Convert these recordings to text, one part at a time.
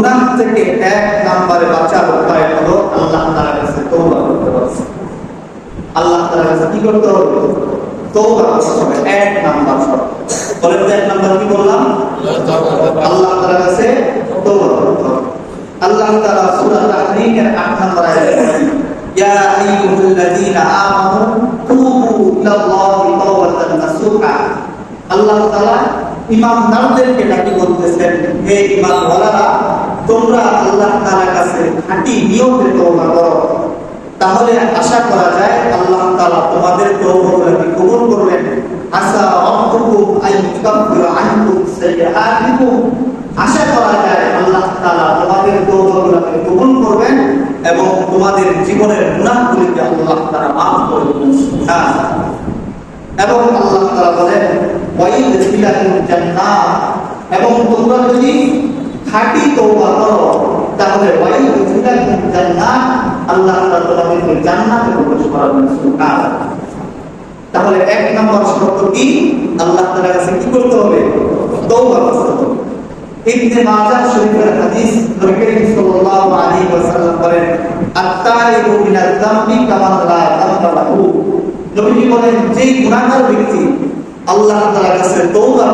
গুনাহ থেকে এক নম্বরে বাঁচার উপায় হলো আল্লাহ তাআলার কাছে তওবা করতে হবে। আল্লাহ তাআলার কাছে কি করতে হবে? তওবা করতে হবে, এক নাম্বার শর্ত। বলেন এক নাম্বার কি বললাম? আল্লাহ তাআলার কাছে তওবা করতে হবে। আল্লাহ তাআলা সূরা তাহরীমের 8 নম্বর আয়াতে বলেন, ইয়া আইয়ুহাল্লাযীনা আমানু তুবু ইলাল্লাহি তাওবাতান নাসুহা। আল্লাহ তাআলা ইমানদারদেরকে ডাকি বলতেছেন, হে ইমানওয়ালারা তোমরা আল্লাহ তাআলার কাছে খাঁটি নিয়মে তওবা করো। তাহলে আশা করা যায় আল্লাহ তাআলা তোমাদের তওবাগুলোকে কবুল করবেন। আশা করা যায় আল্লাহ তোমাদের কবুল করবেন এবং তোমাদের জীবনের আল্লাহ করে দিবেন। এবং আল্লাহ তাআলা বলেন ওয়াইদখিলাকুম জান্নাত এবং তোমরা যদি খাঁটি তওবা করো, তাহলে আল্লাহ তাআলা জান্নাতে প্রবেশ করাবেন সুবহানাল্লাহ তাহলে এক নম্বর শর্ত কি? আল্লাহ তাআলার কাছে কি করতে হবে? তওবা করতে হবে। যে ব্যক্তি আল্লাহ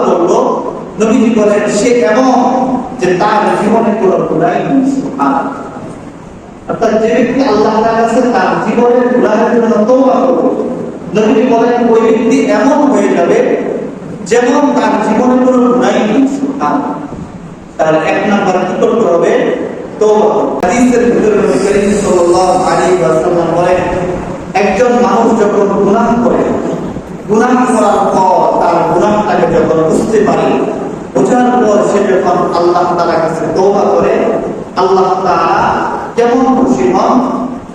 করল নবীজি বলেন, সে এমন যে তার জীবনে গুনাহ নেই। অর্থাৎ যে ব্যক্তি আল্লাহ কাছে তার গুনাহের জন্য করল নবীজি বলেন, ওই ব্যক্তি এমন হয়ে যাবে যেমন তার জীবনে কোনো তাহলে এক নাম্বার কি হাদিসের ভিতরে নবী করিম সাল্লাল্লাহু আলাইহি ওয়াসাল্লাম বলেন, একজন মানুষ যখন গুনাহ করে, গুনাহ করার পর তার গুনাহটাকে যখন বুঝতে পারে বোঝার পর সে যখন আল্লাহ তাআলার কাছে তওবা করে, আল্লাহ তাআলা কেমন খুশি হন?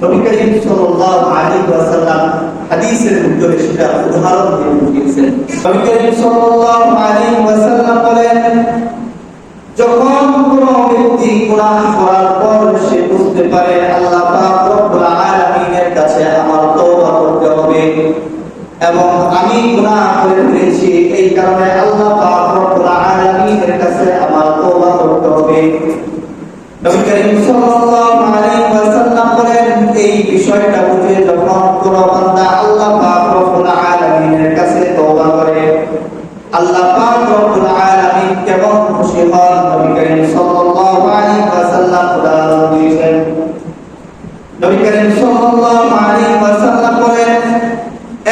নবী করিম সাল্লাল্লাহু আলাইহি ওয়াসাল্লাম হাদিসের ভিতরে সেটা উদাহরণ দিয়ে বুঝিয়েছেন। নবী করিম সাল্লাল্লাহু আলাইহি ওয়াসাল্লাম বলেন, যখন কোন ব্যক্তি গুনাহ করার পর সে বুঝতে পারে আল্লাহ পাক রব্বুল আলামিনের কাছে আমার তওবা করতে হবে, এবং আমি গুনাহ করে ফেলেছি, এই কারণে নবী করিম সাল্লাল্লাহু আলাইহি ওয়াসাল্লাম বলেন, এই বিষয়টা বুঝে যখন বান্দা আল্লাহ পাক রব্বুল আলামিনের কাছে তওবা করে, আল্লাহ পাক রব্বুল আলামিন কেমন খুশি হন নবী করিম সাল্লাল্লাহু আলাইহি ওয়াসাল্লাম উদাহরণ দিয়েছেন। নবী করিম সাল্লাল্লাহু আলাইহি ওয়াসাল্লাম বলেন,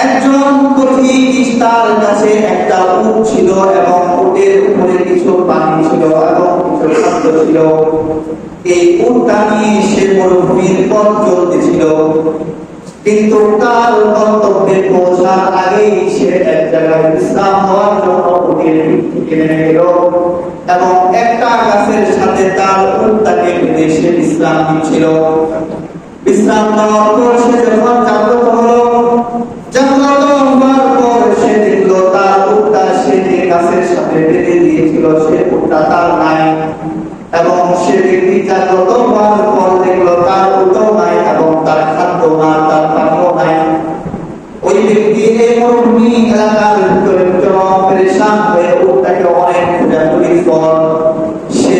একজন পথিক তার কাছে একটা উট ছিল এবং উটের উপরে কিছু পানি ছিল এবং ছিল। এই উটটা নিয়ে সে মরুভূমির পথ চলতেছিল। কিন্তু তার গন্তব্যে পৌঁছার আগেই সে এক জায়গায় বিশ্রাম হওয়ার জন্য উটের গেল এবং একটা গাছের সাথে তার উটটাকে বিশ্রাম বিশ্রাম পর সে যখন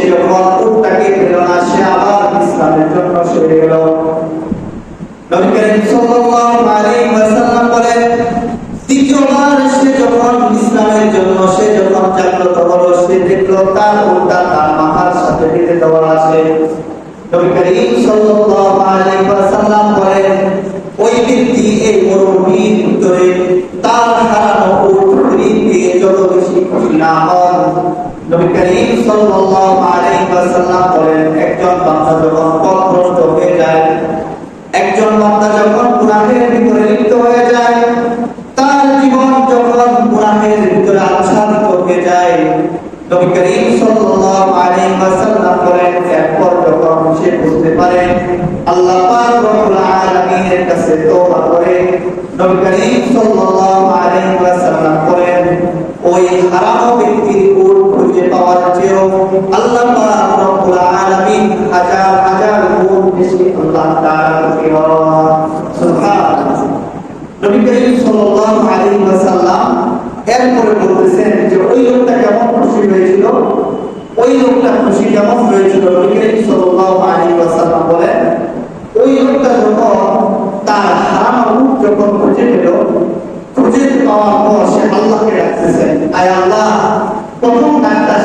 যখন উটটাকে পেল না, সে আবার বিশ্রামের জন্য সরে গেল। নবী করিম সাল্লাল্লাহু আলাইহি ওয়াসাল্লাম বলেন, দ্বিতীয়বার সে যখন বিশ্রামের জন্য, সে যখন জাগ্রত হলো, সে দেখল তার উল্টা তার মাথার সাথে বেঁধে দেওয়া আছে। নবী করিম সাল্লাল্লাহু আলাইহি ওয়াসাল্লাম বলেন, ওই ব্যক্তি এই মরুভূমির ভিতরে তার হারানো উট দিয়ে যত বেশি খুশি না হন নবী করিম সাল্লাল্লাহু আলাইহি ওয়াসাল্লাম বলেন, একজন বান্দা যখন পথভ্রষ্ট হয়ে যায়, একজন বান্দা যখন গুনাহের ভিতরে লিপ্ত হয়ে যায়, তার জীবন যখন গুনাহের ভিতরে আচ্ছাদিত হয়ে যায়, নবী করিম সাল্লাল্লাহু আলাইহি ওয়াসাল্লাম বলেন, এরপর যখন সে বুঝতে পারে, আল্লাহ পাক রব্বুল আলামিনের কাছে তওবা করে, নবী করিম সাল্লাল্লাহু আলাইহি ওয়াসাল্লাম বলেন, ওই হারানো ব্যক্তির খুঁজে পাওয়ার চেয়েও আল্লাহ রব্বুল আলামিন হাজার হাজার গুণ বেশি আল্লাহ ওই কেমন হয়েছিল? ওই বলেন, ওই যখন তার যখন খুঁজে পেল সে আল্লাহকে রাখতেছে আয় আল্লাহ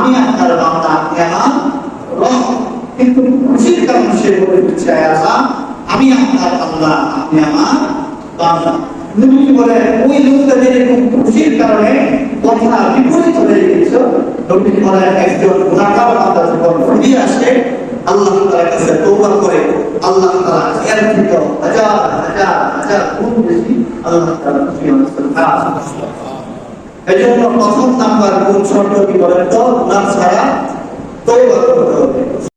আমি আপনার বান্দা আপনি আমার রব কিন্তু খুশির কারণে সে বলে আয় আল্লাহ আমি আপনার আল্লাহ আপনি আমার বান্দা নবীজি কথা বিপরীত হয়ে বলে একজন গুণাকার বান্দা আসে আল্লাহ কাছে তওবা করে আল্লাহ হাজার হাজার হাজার গুণ বেশি আল্লাহ জন্য প্রথম নাম্বার গুণ শর্ত কি বলেন? তো না ছাড়া তৈরি হতে হবে।